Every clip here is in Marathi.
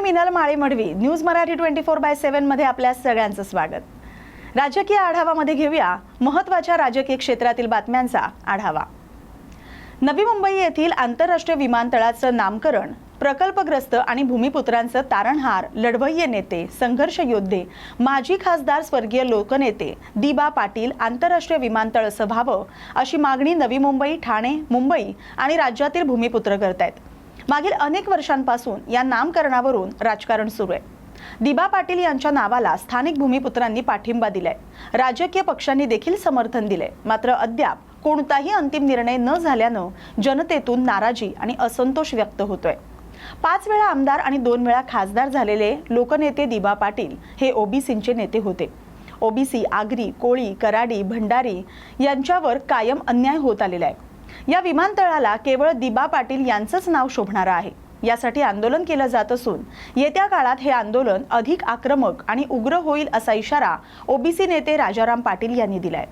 Me Minal Male Madvi. News Marathi twenty four by सेव्हनमध्ये आपल्या सगळ्यांचं स्वागत. राजकीय आढावामध्ये घेऊया महत्त्वाच्या राजकीय क्षेत्रातील बातम्यांचा आढावा. नवी मुंबई येथील आंतरराष्ट्रीय विमानतळाचं नामकरण प्रकल्पग्रस्त आणि भूमिपुत्रांचं तारणहार लढवय्य नेते संघर्ष योद्धे माजी खासदार स्वर्गीय लोकनेते दिबा पाटील आंतरराष्ट्रीय विमानतळ असं व्हावं अशी मागणी नवी मुंबई ठाणे मुंबई आणि राज्यातील भूमिपुत्र करतायत. मागील अनेक वर्षांपासून या नामकरणावरून राजकारण सुरू आहे. दिबा पाटील यांच्या नावाला स्थानिक भूमिपुत्रांनी पाठिंबा दिलाय. राजकीय पक्षांनी देखील समर्थन दिलंय. मात्र अद्याप कोणताही अंतिम निर्णय न झाल्यानं जनतेतून नाराजी आणि असंतोष व्यक्त होतोय. पाच वेळा आमदार आणि दोन वेळा खासदार झालेले लोकनेते दिबा पाटील हे ओबीसींचे नेते होते. ओबीसी आगरी कोळी कराडी भंडारी यांच्यावर कायम अन्याय होत आलेला आहे. या विमानतळाला केवळ दिबा पाटील यांचंच नाव शोभणारं आहे. यासाठी आंदोलन केलं जात असून येत्या काळात हे आंदोलन अधिक आक्रमक आणि उग्र होईल असा इशारा ओबीसी नेते राजाराम पाटील यांनी दिलाय.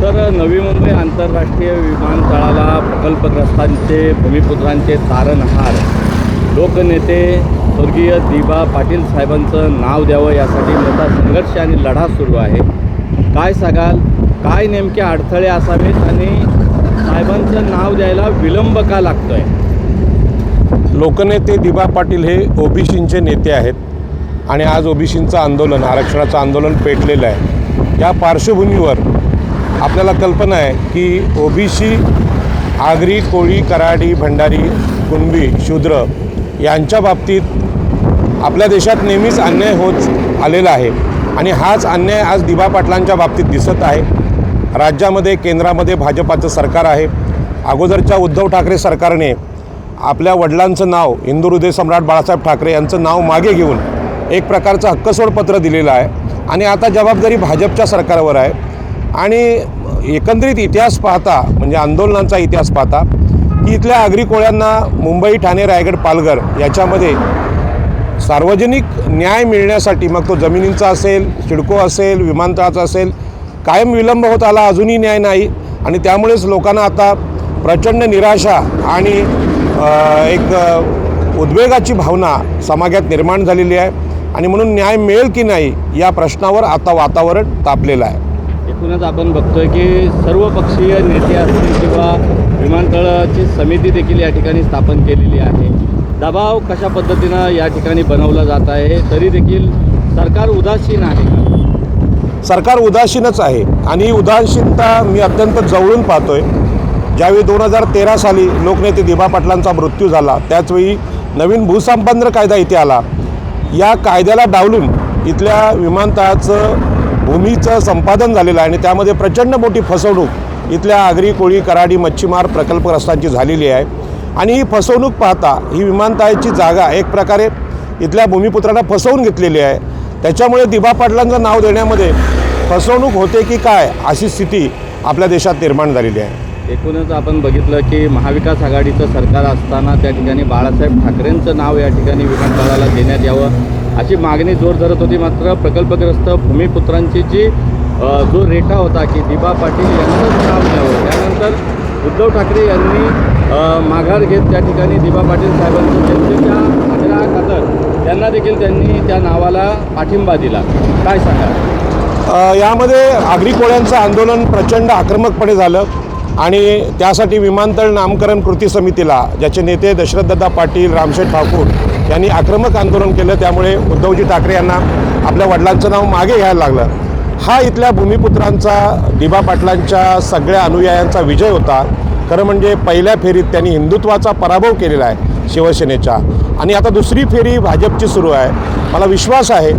सर नवी मुंबई आंतरराष्ट्रीय विमानतळाला प्रकल्पग्रस्तांचे भूमिपुत्रांचे तारणहार. लोकनेते स्वर्गीय दिबा पाटील साहेबांचं नाव द्यावं यासाठी मोठा संघर्ष आणि लढा सुरू आहे. काय सांगाल? काय नेमके अडथळे असावेत आणि साहेबांचं नाव द्यायला विलंब का लागतोय? लोकनेते दिबा पाटील हे ओबीसींचे नेते आहेत आणि आज ओबीसींचं आंदोलन आरक्षणाचं आंदोलन पेटलेलं आहे. या पार्श्वभूमीवर आपल्याला कल्पना आहे की ओबीसी आगरी कोळी कराडी भंडारी कुणबी शूद्र यांच्या बाबतीत आपल्या देशात नेहमीच अन्याय होत आलेला आहे. आणि हाच अन्याय आज दिबा पाटलांच्या बाबतीत दिसत आहे. राज्यामध्ये केंद्रामध्ये भाजपाचं सरकार आहे. अगोदरच्या उद्धव ठाकरे सरकारने आपल्या वडिलांचं नाव हिंदू हृदय सम्राट बाळासाहेब ठाकरे यांचं नाव मागे घेऊन एक प्रकारचं हक्कसोडपत्र दिलेलं आहे. आणि आता जबाबदारी भाजपच्या सरकारवर आहे. आणि एकंदरीत इतिहास पाहता म्हणजे आंदोलनांचा इतिहास पाहता की इथल्या आगरी कोळ्यांना मुंबई ठाणे रायगड पालघर याच्यामध्ये सार्वजनिक न्याय मिळण्यासाठी मग तो जमिनींचा असेल सिडको असेल विमानतळाचा असेल कायम विलंब होत आला अजूनही न्याय नाही. आणि त्यामुळेच लोकांना आता प्रचंड निराशा आणि एक उद्वेगाची भावना समाजात निर्माण झालेली आहे. आणि म्हणून न्याय मिळेल की नाही या प्रश्नावर आता वातावरण तापलेलं आहे. एकूणच आपण बघतोय की सर्व पक्षीय नेते असतील किंवा विमानतळाची समिती देखील या ठिकाणी स्थापन केलेली आहे. दबाव कशा पद्धतीनं या ठिकाणी बनवला जात आहे तरी देखील सरकार उदासीन आहे का? सरकार उदासीनच आहे. आणि ही उदासीनता मी अत्यंत जवळून पाहतोय. ज्यावेळी दोन हजार तेरा साली लोकनेते दिभा पाटलांचा मृत्यू झाला त्याचवेळी नवीन भूसंपादन कायदा इथे आला. या कायद्याला डावलून इथल्या विमानतळाचं भूमीचं संपादन झालेलं आहे आणि त्यामध्ये प्रचंड मोठी फसवणूक इथल्या आगरी कोळी कराडी मच्छीमार प्रकल्पग्रस्तांची झालेली आहे. आणि ही फसवणूक पाहता ही विमानतळाची जागा एक प्रकारे इथल्या भूमिपुत्रांना फसवून घेतलेली आहे. त्याच्यामुळे दिबा पाटलांचं नाव देण्यामध्ये फसवणूक होते की काय अशी स्थिती आपल्या देशात निर्माण झालेली आहे. एकूणच आपण बघितलं की महाविकास आघाडीचं सरकार असताना त्या ठिकाणी बाळासाहेब ठाकरेंचं नाव या ठिकाणी विमानतळाला देण्यात यावं अशी मागणी जोर धरत होती. मात्र प्रकल्पग्रस्त भूमिपुत्रांची जी जो रेटा होता की दिबा पाटील यांचंच नाव द्यावं त्यानंतर उद्धव ठाकरे यांनी माघार घेत त्या ठिकाणी दिबा पाटील साहेबांचं जनतेच्या आग्रहाखातर त्यांना देखील त्यांनी त्या नावाला पाठिंबा दिला. काय सांगा? यामध्ये आगरी कोळ्यांचं आंदोलन प्रचंड आक्रमकपणे झालं आणि त्यासाठी विमानतळ नामकरण कृती समितीला ज्याचे नेते दशरथदादा पाटील रामशेठ ठाकूर यांनी आक्रमक आंदोलन केलं. त्यामुळे उद्धवजी ठाकरे यांना आपल्या वडिलांचं नाव मागे घ्यायला लागलं. हा इथल्या भूमिपुत्रांचा दिबा पाटलांच्या सगळ्या अनुयायांचा विजय होता. खरं म्हणजे पहिल्या फेरीत त्यांनी हिंदुत्वाचा पराभव केलेला आहे शिवसेनेच्या. आणि आता दुसरी फेरी भाजपची सुरू आहे. मला विश्वास आहे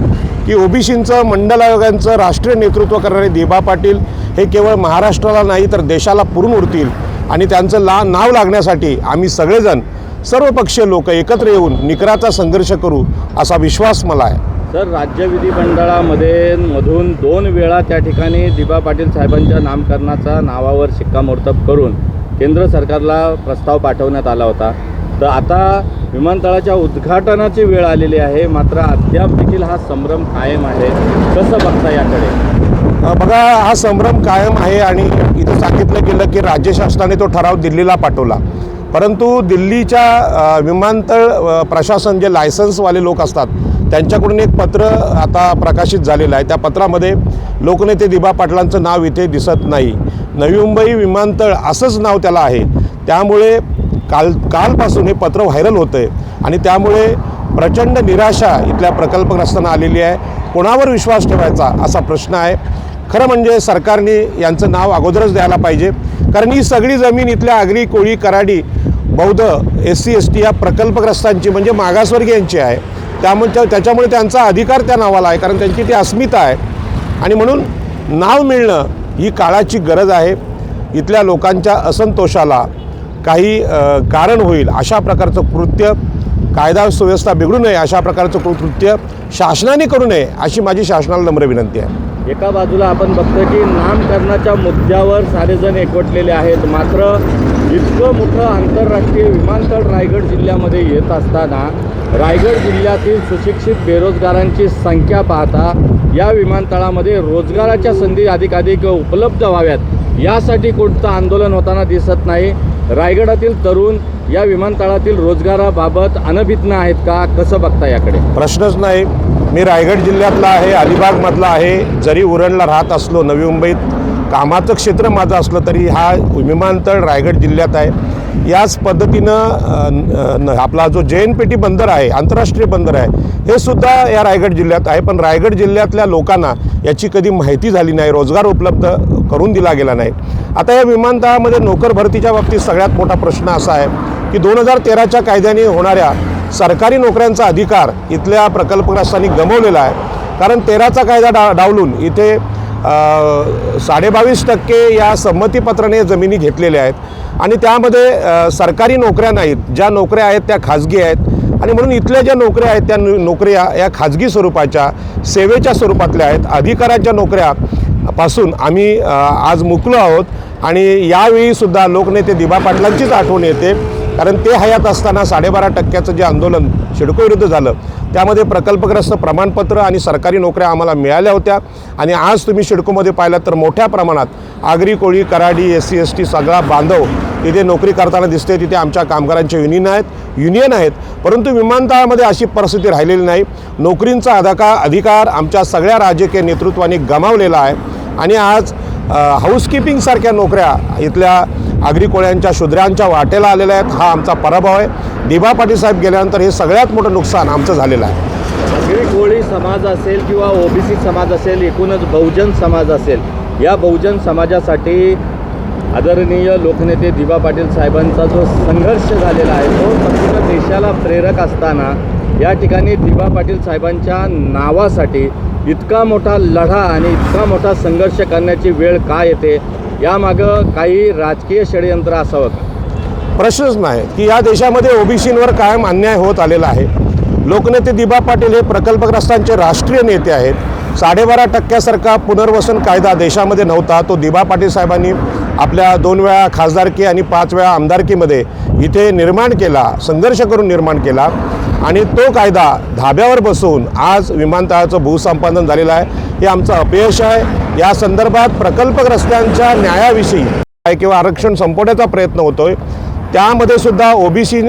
की ओबीसींचं मंडल आयोगांचं राष्ट्रीय नेतृत्व करणारे दिबा पाटील हे केवळ महाराष्ट्राला नाही तर देशाला पुरून उरतील आणि त्यांचं ला नाव लागण्यासाठी आम्ही सगळेजण सर्व पक्षीय लोक एकत्र येऊन निकराचा संघर्ष करू असा विश्वास मला आहे. सर राज्य विधिमंडळामध्ये मधून दोन वेळा त्या ठिकाणी दिबा पाटील साहेबांच्या नामकरणाचा नावावर शिक्कामोर्तब करून केंद्र सरकारला प्रस्ताव पाठवण्यात आला होता. तर आता विमानतळाच्या उद्घाटनाची वेळ आलेली आहे. मात्र अद्याप देखील हा संभ्रम कायम आहे. कसं बघता याकडे? बघा हा संभ्रम कायम आहे आणि इथं सांगितलं गेलं की राज्य शासनाने तो ठराव दिल्लीला पाठवला. परंतु दिल्लीच्या विमानतळ प्रशासन जे लायसन्सवाले लोक असतात त्यांच्याकडून एक पत्र आता प्रकाशित झालेलं आहे. त्या पत्रामध्ये लोकनेते दिबा पाटलांचं नाव इथे दिसत नाही. नवी मुंबई विमानतळ असंच नाव त्याला आहे. त्यामुळे काल कालपासून हे पत्र व्हायरल होतं आहे आणि त्यामुळे प्रचंड निराशा इथल्या प्रकल्पग्रस्तांना आलेली आहे. कोणावर विश्वास ठेवायचा असा प्रश्न आहे. खरं म्हणजे सरकारने यांचं नाव अगोदरच द्यायला पाहिजे. कारण ही सगळी जमीन इथल्या आगरी कोळी कराडी बौद्ध एस सी एस टी या प्रकल्पग्रस्तांची म्हणजे मागासवर्गीयांची आहे. त्यामुळे त्या- त्याच्यामुळे त्यांचा अधिकार त्या नावाला आहे. कारण त्यांची ती अस्मिता आहे. आणि म्हणून नाव मिळणं ही काळाची गरज आहे. इथल्या लोकांच्या असंतोषाला काही कारण होईल अशा प्रकारचं कृत्य कायदा सुव्यवस्था बिघडू नये अशा प्रकारचं कृत्य शासनाने करू नये अशी माझी शासनाला नम्र विनंती आहे. एका बाजूला आपण बघतोय की नामकरणाच्या मुद्द्यावर सारेजण एकवटलेले आहेत. मात्र इतकं मोठं आंतरराष्ट्रीय विमानतळ रायगड जिल्ह्यामध्ये येत असताना रायगड जिल्ह्यातील सुशिक्षित बेरोजगारांची संख्या पाहता या विमानतळामध्ये रोजगाराच्या संधी अधिकाधिक उपलब्ध व्हाव्यात. यासाठी कोणतं आंदोलन होताना दिसत नाही. रायगडातील तरुण या विमानतळातील रोजगाराबाबत अनभिज्ञ आहेत का? कसं बघता याकडे? प्रश्नच नाही. मी रायगड जिल्ह्यातला आहे अलिबागमधला आहे. जरी उरणला राहत असलो नवी मुंबईत कामाचं क्षेत्र माझं असलं तरी हा विमानतळ रायगड जिल्ह्यात आहे. याच पद्धतीनं न- आपला जो जे एन पेटी बंदर आहे आंतरराष्ट्रीय बंदर आहे हे सुद्धा या रायगड जिल्ह्यात आहे. पण रायगड जिल्ह्यातल्या लोकांना याची कधी माहिती झाली नाही रोजगार उपलब्ध करून दिला गेला नाही. आता या विमानतळामध्ये नोकर भरतीच्या बाबतीत सगळ्यात मोठा प्रश्न असा आहे की दोन हजार तेराच्या कायद्याने होणाऱ्या सरकारी नोकऱ्यांचा अधिकार इथल्या प्रकल्पग्रस्तांनी गमवलेला आहे. कारण तेराचा कायदा डा डावलून इथे साडेबावीस टक्के या संमतीपत्राने जमिनी घेतलेल्या आहेत. आणि त्यामध्ये सरकारी नोकऱ्या नाहीत. ज्या नोकऱ्या आहेत त्या खाजगी आहेत. आणि म्हणून इथल्या ज्या नोकऱ्या आहेत त्या नोकऱ्या या खाजगी स्वरूपाच्या सेवेच्या स्वरूपातल्या आहेत. अधिकाराच्या नोकऱ्या पासून आम्ही आज मुकलो आहोत. आणि यावेळीसुद्धा लोकनेते दिबा पाटलांचीच आठवण येते. कारण ते हयात असताना साडेबारा टक्क्याचं जे आंदोलन सिडको विरुद्ध झालं त्यामध्ये प्रकल्पग्रस्त प्रमाणपत्र आणि सरकारी नोकऱ्या आम्हाला मिळाल्या होत्या. आणि आज तुम्ही सिडकोमध्ये पाहिलात तर मोठ्या प्रमाणात Agri Koli Karadi S C S T सगळा बांधव तिथे नोकरी करताना दिसते तिथे आमच्या कामगारांचे युनियन आहेत युनियन आहेत. परंतु विमानतळामध्ये अशी परिस्थिती राहिलेली नाही. नोकरींचा अधिकार अधिकार आमच्या सगळ्या राजकीय नेतृत्वाने गमावलेला आहे. आणि आज हाऊसकीपिंगसारख्या नोकऱ्या इथल्या आगरी कोळ्यांच्या शुद्रांच्या वाटेला आलेल्या आहेत. हा आमचा पराभव आहे. दिबा पाटील साहेब गेल्यानंतर हे सगळ्यात मोठं नुकसान आमचं झालेलं आहे. आगरी कोळी समाज असेल किंवा ओबीसी समाज असेल एकूणच बहुजन समाज असेल या बहुजन समाजासाठी आदरणीय लोकनेते दिबा पाटील साहेबांचा जो संघर्ष झालेला आहे तो संपूर्ण देशाला प्रेरक असताना या ठिकाणी दिबा पाटील साहेबांच्या नावासाठी इतका मोठा लढा आणि इतका मोठा संघर्ष करण्याची वेळ का येते यामागं काही राजकीय षडयंत्र असावं का? प्रश्नच नाही की या देशामध्ये ओबीसींवर कायम अन्याय होत आलेला आहे. लोकनेते दिबा पाटील हे प्रकल्पग्रस्तांचे राष्ट्रीय नेते आहेत. साडेबारा टक्क्यासारखा पुनर्वसन कायदा देशामध्ये नव्हता. तो दिबा पाटील साहेबांनी आपल्या दोन वेळा खासदारकी आणि पाच वेळा आमदारकीमध्ये इथे निर्माण केला संघर्ष करून निर्माण केला. आणि तो कायदा धाब्यावर बसून आज विमानतळाचं भूसंपादन झालेलं आहे. हे आमचं अपयश आहे. या संदर्भात प्रकल्पग्रस्तांच्या न्यायाविषयी किंवा आरक्षण संपवण्याचा प्रयत्न होतोय. त्यामध्ये सुद्धा ओबीसी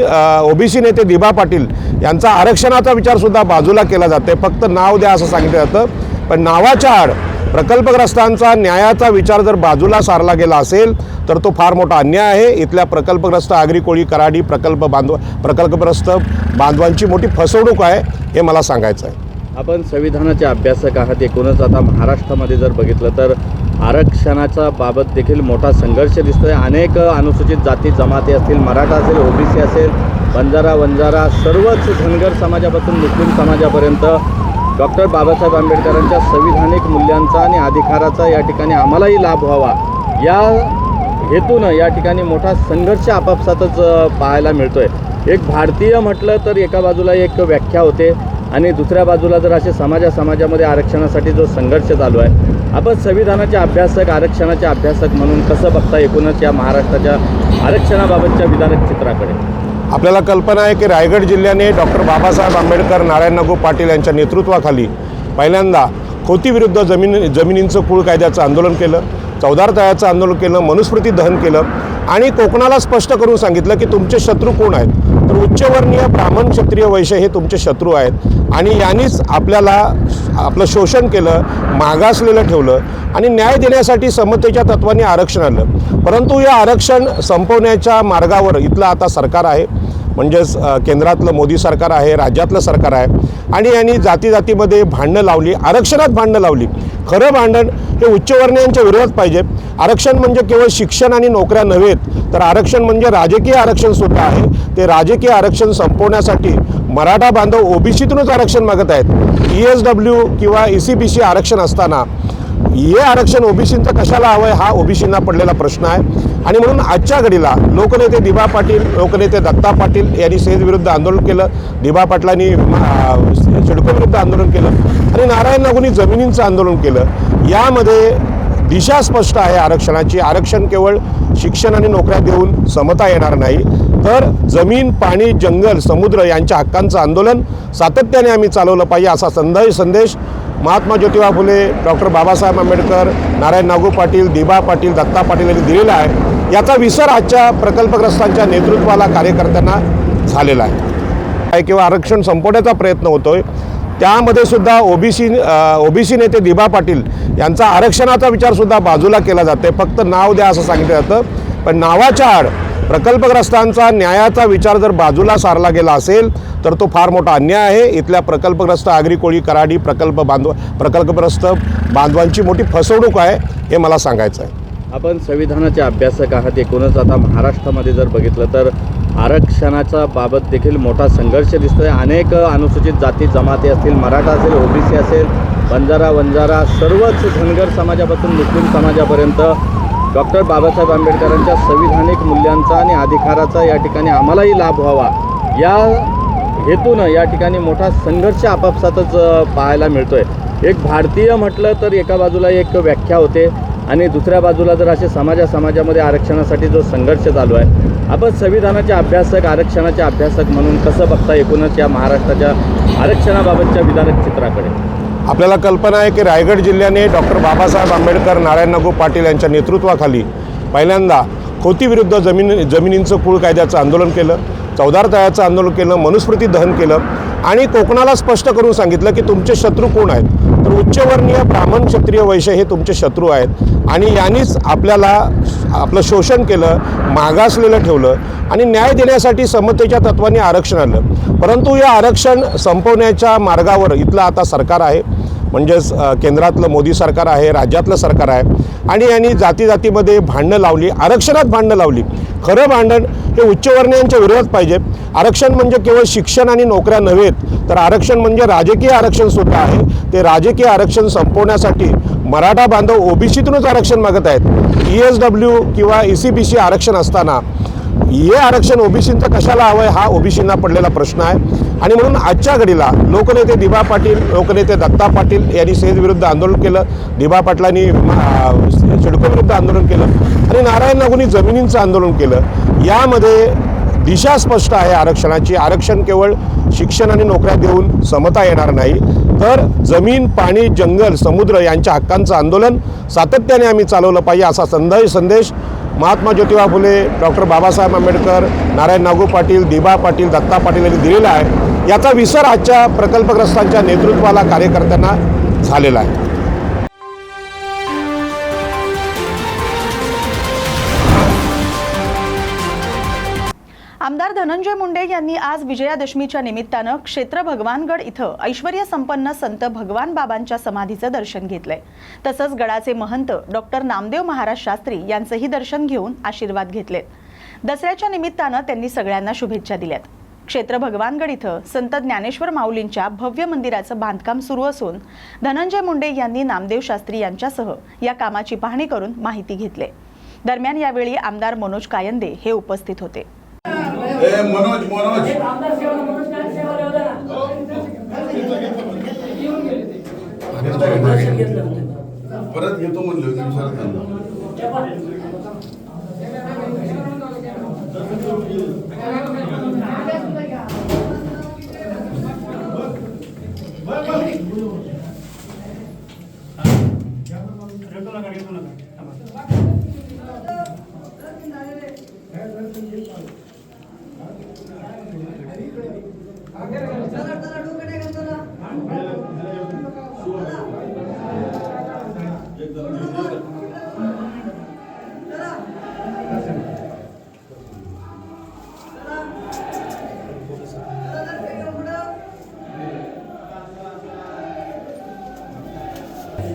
ओबीसी नेते दिबा पाटील यांचा आरक्षणाचा विचारसुद्धा बाजूला केला जाते फक्त नाव द्या असं सांगितलं जातं. पण नावाच्या आड प्रकल्पग्रस्तांचा न्यायाचा विचार जर बाजूला सारला गेला असेल तर तो फार मोठा अन्याय आहे. इथल्या प्रकल्पग्रस्त आगरी कोळी कराडी प्रकल्प बांधव प्रकल्पग्रस्त बांधवांची मोठी फसवणूक आहे हे मला सांगायचं आहे. आपण संविधानाचे अभ्यासक आहात एकूणच आता महाराष्ट्रामध्ये जर बघितलं तर आरक्षणाचा बाबत देखील मोठा संघर्ष दिसतोय. अनेक अनुसूचित जाती जमाती असतील मराठा असेल ओबीसी असेल बंजारा वंजारा सर्वच धनगर समाजापासून मुस्लिम समाजापर्यंत डॉक्टर बाबासाहेब आंबेडकरांच्या संविधानिक मूल्यांचा आणि अधिकाराचा या ठिकाणी आम्हालाही लाभ व्हावा. या हेतूनं या ठिकाणी मोठा संघर्ष आपापसातच पाहायला मिळतो आहे एक भारतीय म्हटलं तर एका बाजूला एक व्याख्या होते आणि दुसऱ्या बाजूला जर असे समाजा समाजामध्ये आरक्षणासाठी जो संघर्ष चालू आहे आपण संविधानाचे अभ्यासक आरक्षणाचे अभ्यासक म्हणून कसं बघता एकूणच या महाराष्ट्राच्या आरक्षणाबाबतच्या विधानक चित्राकडे? आपल्याला कल्पना आहे की रायगड जिल्ह्याने डॉक्टर बाबासाहेब आंबेडकर नारायण नागू पाटील यांच्या नेतृत्वाखाली पहिल्यांदा खोतीविरुद्ध जमीन जमिनींचं कुळ कायद्याचं आंदोलन केलं चौदार तळ्याचं आंदोलन केलं मनुस्मृती दहन केलं आणि कोकणाला स्पष्ट करून सांगितलं की तुमचे शत्रू कोण आहेत? तर उच्चवर्णीय ब्राह्मण क्षत्रिय वैश्य हे तुमचे शत्रू आहेत. आणि यांनीच आपल्याला आपलं शोषण केलं मागासलेलं ठेवलं आणि न्याय देण्यासाठी समतेच्या तत्वाने आरक्षण आलं परंतु या आरक्षण संपवण्याच्या मार्गावर इथलं आता सरकार आहे. म्हणजेच केंद्रातलं मोदी सरकार आहे राज्यातलं सरकार आहे आणि यांनी जाती जातीमध्ये भांडणं लावली आरक्षणात भांडणं लावली. खरं भांडण हे उच्चवर्णीयांच्या विरोधात पाहिजे. आरक्षण म्हणजे केवळ शिक्षण आणि नोकऱ्या नव्हेत तर आरक्षण म्हणजे राजकीय आरक्षणसुद्धा आहे. ते राजकीय आरक्षण संपवण्यासाठी मराठा बांधव ओबीसीतूनच आरक्षण मागत आहेत. ई एस डब्ल्यू किंवा ई सी बी सी आरक्षण असताना हे आरक्षण ओबीसींचं कशाला हवं आहे? हा ओबीसींना पडलेला प्रश्न आहे. आणि म्हणून आजच्या घडीला लोकनेते दिबा पाटील लोकनेते दत्ता पाटील यांनी सेजविरुद्ध आंदोलन केलं. दिबा पाटलांनी सिडकोविरुद्ध सिडको विरुद्ध आंदोलन केलं. आणि नारायण नागूंनी जमिनींचं आंदोलन केलं. यामध्ये दिशा स्पष्ट आहे आरक्षणाची. आरक्षण केवळ शिक्षण आणि नोकऱ्या देऊन समता येणार नाही. तर जमीन पाणी जंगल समुद्र यांच्या हक्कांचं आंदोलन सातत्याने आम्ही चालवलं पाहिजे असा संदेश संदेश महात्मा ज्योतिबा फुले डॉक्टर बाबासाहेब आंबेडकर नारायण नागू पाटील दिबा पाटील दत्ता पाटील यांनी दिलेला आहे. याचा विसर आजच्या प्रकल्पग्रस्तांच्या नेतृत्वाला कार्यकर्त्यांना झालेला आहे. किंवा आरक्षण संपवण्याचा प्रयत्न होतोय. त्यामध्ये सुद्धा ओबीसी ओबीसी नेते दिबा पाटील यांचा आरक्षणाचा विचारसुद्धा बाजूला केला जाते फक्त नाव द्या असं सांगितलं जातं. पण नावाच्या आड प्रकल्पग्रस्तांचा न्यायाचा विचार जर बाजूला सारला गेला असेल तर तो फार मोठा अन्याय आहे. इथल्या प्रकल्पग्रस्त आगरी कोळी कराडी प्रकल्प बांधव प्रकल्पग्रस्त बांधवांची मोठी फसवणूक आहे हे मला सांगायचं आहे आपण संविधानाचे अभ्यासक आहात एकूणच. आता महाराष्ट्रामध्ये जर बघितलं तर आरक्षणाच्या बाबत देखील मोठा संघर्ष दिसतोय. अनेक अनुसूचित जाती जमाती असतील मराठा असेल ओबीसी असेल बंजारा वंजारा सर्वच धनगर समाजापासून मुस्लिम समाजापर्यंत डॉक्टर बाबासाहेब आंबेडकरांच्या संविधानिक मूल्यांचा आणि अधिकाराचा या ठिकाणी आम्हालाही लाभ व्हावा. या हेतूनं या ठिकाणी मोठा संघर्ष आपापसातच पाहायला पाहायला मिळतोय. एक भारतीय म्हटलं तर एका बाजूला एक व्याख्या होते आणि दुसऱ्या बाजूला जर असे समाजा समाजामध्ये आरक्षणासाठी जो संघर्ष चालू आहे आपण संविधानाचे अभ्यासक आरक्षणाचे अभ्यासक म्हणून कसं बघता एकूणच या महाराष्ट्राच्या आरक्षणाबाबतच्या विधानक चित्राकडे आपल्याला कल्पना आहे की रायगड जिल्ह्याने डॉक्टर बाबासाहेब आंबेडकर नारायण नागू पाटील यांच्या नेतृत्वाखाली पहिल्यांदा खोतीविरुद्ध जमीन जमिनींचं कुळ कायद्याचं आंदोलन केलं चौदार तळ्याचं आंदोलन केलं मनुस्मृती दहन केलं आणि कोकणाला स्पष्ट करून सांगितलं की तुमचे शत्रू कोण आहेत? तर उच्चवर्णीय ब्राह्मण क्षत्रिय वैश्य हे तुमचे शत्रू आहेत. आणि यांनीच आपल्याला आपलं शोषण केलं मागासलेलं ठेवलं आणि न्याय देण्यासाठी समतेच्या तत्वाने आरक्षण आलं परंतु या आरक्षण संपवण्याच्या मार्गावर इथलं आता सरकार आहे. म्हणजेच केंद्रातलं मोदी सरकार आहे राज्यातलं सरकार आहे आणि यांनी जाती जातीमध्ये भांडणं लावली आरक्षणात भांडणं लावली. खरं भांडण हे उच्चवर्णीयांच्या विरोधात पाहिजे. आरक्षण म्हणजे केवळ शिक्षण आणि नोकऱ्या नव्हेत तर आरक्षण म्हणजे राजकीय आरक्षणसुद्धा आहे. ते राजकीय आरक्षण संपवण्यासाठी मराठा बांधव ओबीसीतूनच आरक्षण मागत आहेत. ई एस डब्ल्यू किंवा ई सी बी सी आरक्षण असताना हे आरक्षण ओबीसींचं कशाला हवं आहे हा ओबीसींना पडलेला प्रश्न आहे. आणि म्हणून आजच्या घडीला लोकनेते दिबा पाटील लोकनेते दत्ता पाटील यांनी सेज विरुद्ध आंदोलन केलं. दिबा पाटलांनी सिडकोविरुद्ध विरुद्ध आंदोलन केलं. आणि नारायण नागूंनी जमिनींचं आंदोलन केलं. यामध्ये दिशा स्पष्ट आहे आरक्षणाची. आरक्षण केवळ शिक्षण आणि नोकऱ्या देऊन समता येणार नाही. तर जमीन पाणी जंगल समुद्र यांच्या हक्कांचं आंदोलन सातत्याने आम्ही चालवलं पाहिजे असा संदेश संदेश महात्मा ज्योतिबा फुले डॉक्टर बाबासाहेब आंबेडकर नारायण नागू पाटील दिबा पाटील दत्ता पाटील यांनी दिलेला आहे. याचा विसर आजच्या प्रकल्पग्रस्तांच्या नेतृत्वाला कार्यकर्त्यांना झालेला आहे. आमदार धनंजय मुंडे यांनी आज विजयादशमीच्या निमित्तानं क्षेत्र भगवानगड इथं ऐश्वर्य संपन्न संत भगवान बाबांच्या समाधीचं दर्शन घेतलंय. तसंच गडाचे महंत डॉक्टर नामदेव महाराज शास्त्री यांचंही दर्शन घेऊन आशीर्वाद घेतलेत. दसऱ्याच्या निमित्तानं त्यांनी सगळ्यांना शुभेच्छा दिल्यात. क्षेत्र भगवानगड इथं संत ज्ञानेश्वर माऊलींच्या भव्य मंदिराचं बांधकाम सुरू असून धनंजय मुंडे यांनी नामदेव शास्त्री यांच्यासह या कामाची पाहणी करून माहिती घेतली. दरम्यान यावेळी आमदार मनोज कायंदे हे उपस्थित होते. ए मनोज मनोज. परत घेतो म्हणलं होतं विचारत त्यांना.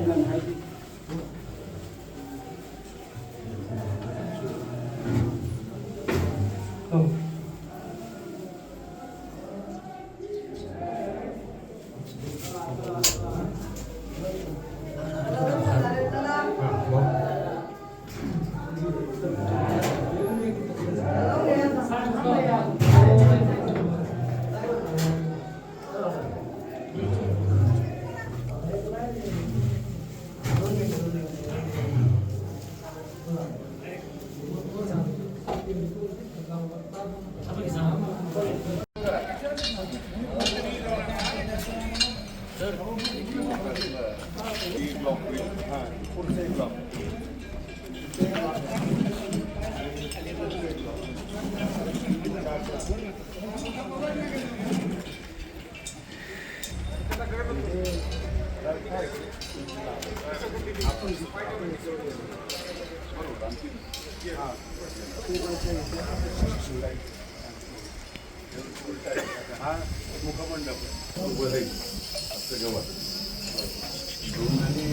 हो आणि